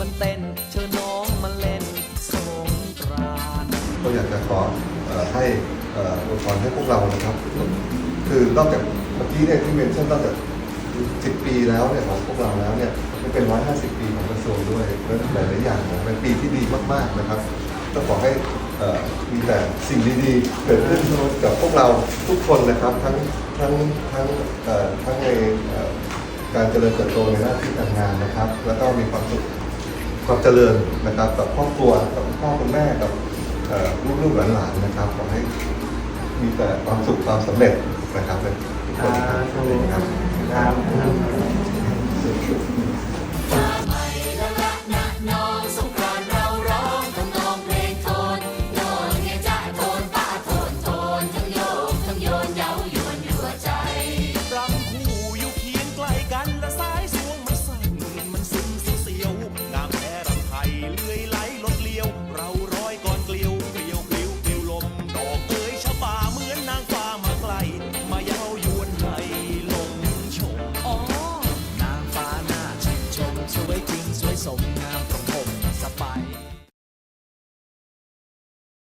มันเต้นเชิญน้องมาเล่นสงกรานต์ก็อยากจะขอเอ่อให้เอ่ออวยพรให้พวกเรานะครับ คือนอกจากเมื่อกี้เนี่ยที่เมนชั่นนอกจาก 10 ปีแล้วเนี่ยของพวกเราแล้วเนี่ยมันเป็น 150 ปีของกระทรวงด้วยและหลายๆอย่างเนี่ยเป็นปีที่ดีมากๆนะครับก็ขอให้เอ่อมีแต่สิ่งดีๆ เกิดขึ้นกับพวกเราทุกคนนะครับทั้งทั้งทั้งเอ่อทั้งในเอ่อการเจริญเติบโตในหน้าที่การงานนะครับ แล้วก็มีความสุข ความเจริญนะครับ กับครอบครัวกับพ่อคุณแม่กับลูกๆหลานๆนะครับขอให้มีแต่ความสุขความสำเร็จนะครับเป็นทุกคนครับ so